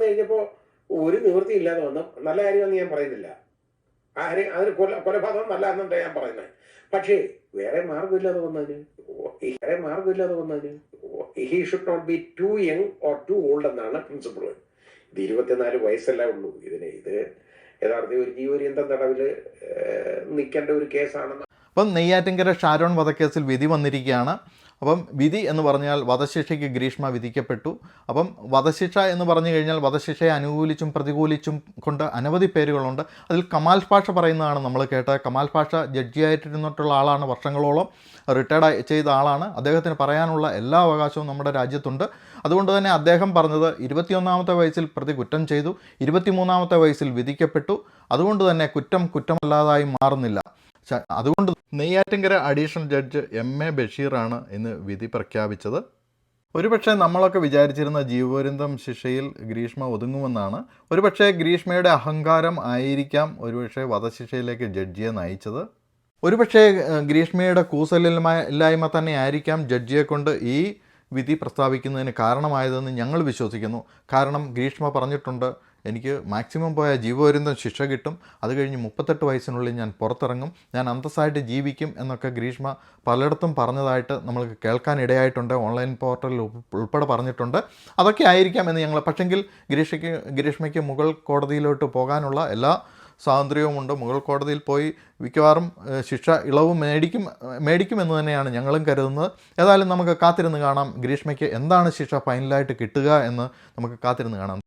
വന്നു കഴിഞ്ഞപ്പോൾ ഒരു നിവൃത്തി ഇല്ലാതെ വന്നു. നല്ല കാര്യമെന്ന് ഞാൻ പറയുന്നില്ല. ആര് അതിന് കൊല കൊലപാതകം നല്ല എന്നുണ്ട് ഞാൻ പറയുന്നത് പക്ഷേ വേറെ മാർഗമില്ലാതെ വന്നതിന് വേറെ മാർഗമില്ലാതെ വന്നതിന് he should not be too young or too old എന്നാണ് പ്രിൻസിപ്പിൾ ഇത് ഇരുപത്തിനാല് വയസ്സല്ല ഉള്ളൂ. ഇതിന് ഇത് യഥാർത്ഥ ഒരു ജീവപര്യന്തം തടവിൽ നിൽക്കേണ്ട ഒരു കേസാണെന്ന്. അപ്പം നെയ്യാറ്റിൻകര ഷാരോൺ വധക്കേസിൽ വിധി വന്നിരിക്കുകയാണ്. അപ്പം വിധി എന്ന് പറഞ്ഞാൽ വധശിക്ഷയ്ക്ക് ഗ്രീഷ്മ വിധിക്കപ്പെട്ടു. അപ്പം വധശിക്ഷ എന്ന് പറഞ്ഞു കഴിഞ്ഞാൽ വധശിക്ഷയെ അനുകൂലിച്ചും പ്രതികൂലിച്ചും കൊണ്ട് അനവധി പേരുകളുണ്ട്. അതിൽ കമാൽ പാഷ പറയുന്നതാണ് നമ്മൾ കേട്ടത്. കമാൽ പാഷ ജഡ്ജിയായിട്ടിരുന്നിട്ടുള്ള ആളാണ് വർഷങ്ങളോളം. റിട്ടയർഡ് ചെയ്ത ആളാണ്. അദ്ദേഹത്തിന് പറയാനുള്ള എല്ലാ അവകാശവും നമ്മുടെ രാജ്യത്തുണ്ട്. അതുകൊണ്ട് തന്നെ അദ്ദേഹം പറഞ്ഞത് ഇരുപത്തിയൊന്നാമത്തെ വയസ്സിൽ പ്രതി കുറ്റം ചെയ്തു. ഇരുപത്തിമൂന്നാമത്തെ വയസ്സിൽ വിധിക്കപ്പെട്ടു. അതുകൊണ്ട് തന്നെ കുറ്റം കുറ്റമല്ലാതായി മാറുന്നില്ല. അതുകൊണ്ട് Neyyattinkara additional judge M A ബഷീറാണ് ഇന്ന് വിധി പ്രഖ്യാപിച്ചത്. ഒരുപക്ഷെ നമ്മളൊക്കെ വിചാരിച്ചിരുന്ന ജീവപര്യന്തം ശിക്ഷയിൽ ഗ്രീഷ്മ ഒതുങ്ങുമെന്നാണ്. ഒരുപക്ഷെ ഗ്രീഷ്മയുടെ അഹങ്കാരം ആയിരിക്കാം ഒരുപക്ഷെ വധശിക്ഷയിലേക്ക് ജഡ്ജിയെ നയിച്ചത്. ഒരുപക്ഷെ ഗ്രീഷ്മയുടെ കൂസലില്ലായ്മ തന്നെ ആയിരിക്കാം ജഡ്ജിയെ കൊണ്ട് ഈ വിധി പ്രസ്താവിക്കുന്നതിന് കാരണമായതെന്ന് ഞങ്ങൾ വിശ്വസിക്കുന്നു. കാരണം ഗ്രീഷ്മ പറഞ്ഞിട്ടുണ്ട് എനിക്ക് മാക്സിമം പോയ ജീവപര്യന്തം ശിക്ഷ കിട്ടും. അത് കഴിഞ്ഞ് മുപ്പത്തെട്ട് വയസ്സിനുള്ളിൽ ഞാൻ പുറത്തിറങ്ങും. ഞാൻ അന്തസ്സായിട്ട് ജീവിക്കും എന്നൊക്കെ ഗ്രീഷ്മ പലയിടത്തും പറഞ്ഞതായിട്ട് നമ്മൾക്ക് കേൾക്കാനിടയായിട്ടുണ്ട് ഓൺലൈൻ പോർട്ടലിൽ ഉൾപ്പെടെ പറഞ്ഞിട്ടുണ്ട്. അതൊക്കെ ആയിരിക്കാം എന്ന് ഞങ്ങൾ പക്ഷെങ്കിൽ ഗ്രീഷ്മയ്ക്ക് ഗ്രീഷ്മയ്ക്ക് മുകൾ കോടതിയിലോട്ട് പോകാനുള്ള എല്ലാ സ്വാതന്ത്ര്യവുമുണ്ട് മുകൾ കോടതിയിൽ പോയി മിക്കവാറും ശിക്ഷ ഇളവ് മേടിക്കും മേടിക്കുമെന്ന് തന്നെയാണ് ഞങ്ങളും കരുതുന്നത്. ഏതായാലും നമുക്ക് കാത്തിരുന്ന് കാണാം ഗ്രീഷ്മയ്ക്ക് എന്താണ് ശിക്ഷ ഫൈനലായിട്ട് കിട്ടുക എന്ന് നമുക്ക് കാത്തിരുന്ന് കാണാം.